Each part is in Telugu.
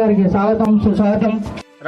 గారికి స్వాగతం సుస్వాగతం.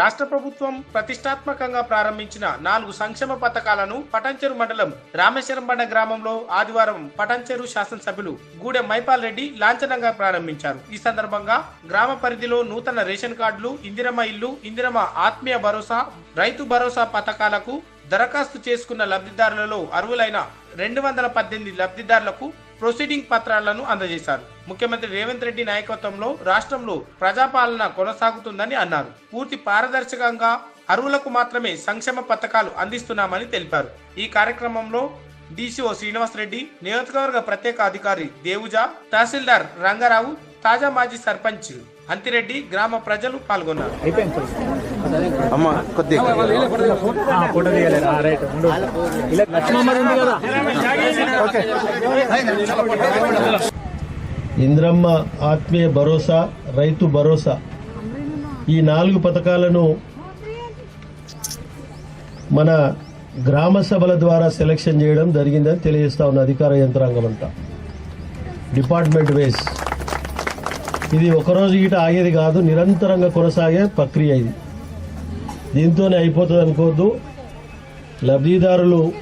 రాష్ట్ర ప్రభుత్వం ప్రతిష్టాత్మకంగా ప్రారంభించిన నాలుగు సంక్షేమ పథకాలను పటంచెరు మండలం రామేశ్వరంబండ గ్రామంలో ఆదివారం పటంచెరు శాసనసభ్యులు గూడెం మైపాల్ రెడ్డి లాంఛనంగా ప్రారంభించారు. ఈ సందర్భంగా గ్రామ పరిధిలో నూతన రేషన్ కార్డులు ఇందిరమ్మ ఇల్లు ఇందిరమ్మ ఆత్మీయ భరోసా రైతు భరోసా పథకాలకు దరఖాస్తు చేసుకున్న లబ్ధిదారులలో అర్హులైన రెండు వందల పద్దెనిమిది లబ్ధిదారులకు ప్రొసీడింగ్ పత్రాలను అందజేశారు. ముఖ్యమంత్రి రేవంత్ రెడ్డి నాయకత్వంలో రాష్ట్రంలో ప్రజాపాలన కొనసాగుతుందని అన్నారు. పూర్తి పారదర్శకంగా అర్హులకు మాత్రమే సంక్షేమ పథకాలు అందిస్తున్నామని తెలిపారు. ఈ కార్యక్రమంలో డిసిఓ శ్రీనివాసరెడ్డి నియోజకవర్గ ప్రత్యేక అధికారి దేవుజా తహసీల్దార్ రంగారావు తాజా మాజీ సర్పంచ్ అంతిరెడ్డి గ్రామ ప్రజలు పాల్గొన్నారు. ఇంద్రమ్మ ఆత్మీయ భరోసా రైతు భరోసా. ఈ నాలుగు పథకాలను మన గ్రామ సభల ద్వారా సెలక్షన్ చేయడం జరిగిందని తెలియజేస్తా ఉన్న అధికార యంత్రాంగం అంతా డిపార్ట్మెంట్ వైజ్. ఇది ఒకరోజు గిట ఆగేది కాదు నిరంతరంగా కొనసాగే ప్రక్రియ ఇది. దీంతోనే అయిపోతుంది అనుకోవద్దు. లబ్ధిదారులు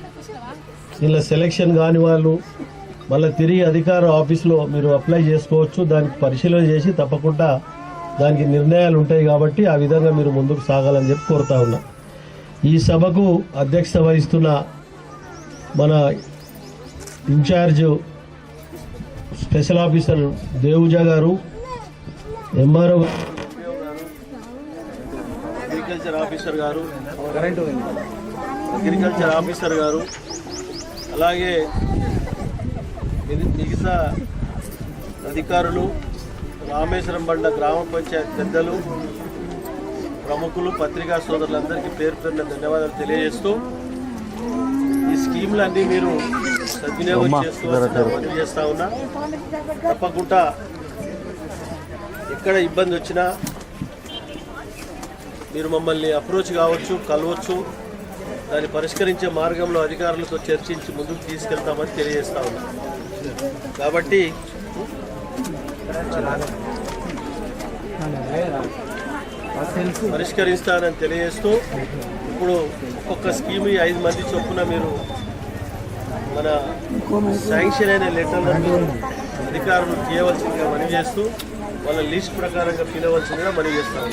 ఇలా సెలక్షన్ కాని వాళ్ళు మళ్ళీ తిరిగి అధికార ఆఫీస్లో మీరు అప్లై చేసుకోవచ్చు. దానికి పరిశీలన చేసి తప్పకుండా దానికి నిర్ణయాలు ఉంటాయి కాబట్టి ఆ విధంగా మీరు ముందుకు సాగాలని చెప్పి కోరుతా ఉన్నా. ఈ సభకు అధ్యక్షత వహిస్తున్న మన ఇన్ఛార్జ్ స్పెషల్ ఆఫీసర్ దేవుజా గారు ఎంఆర్ఓ అగ్రికల్చర్ ఆఫీసర్ గారు అగ్రికల్చర్ ఆఫీసర్ గారు అలాగే మిగ- మిగతా అధికారులు రామేశ్వరం బండ గ్రామ పంచాయత్ పెద్దలు ప్రముఖులు పత్రికా సోదరులందరికీ పేరు పేరున ధన్యవాదాలు తెలియజేస్తూ ఈ స్కీమ్లన్నీ మీరు సద్వినియోగం చేసుకోవాల్సిన మనవి చేస్తా ఉన్నా. తప్పకుండా ఎక్కడ ఇబ్బంది వచ్చినా మీరు మమ్మల్ని అప్రోచ్ కావచ్చు కలవచ్చు. దాన్ని పరిష్కరించే మార్గంలో అధికారులతో చర్చించి ముందుకు తీసుకెళ్తామని తెలియజేస్తా ఉన్నా. కాబట్టి పరిష్కరిస్తానని తెలియజేస్తూ ఇప్పుడు ఒక్కొక్క స్కీమ్ ఐదు మంది చొప్పున మీరు మన శాంక్షన్ అయిన లెటర్లను అధికారులు చేయవలసిందిగా మనవి చేస్తూ వాళ్ళ లిస్ట్ ప్రకారంగా పిలవలసిందిగా మనవి చేస్తాము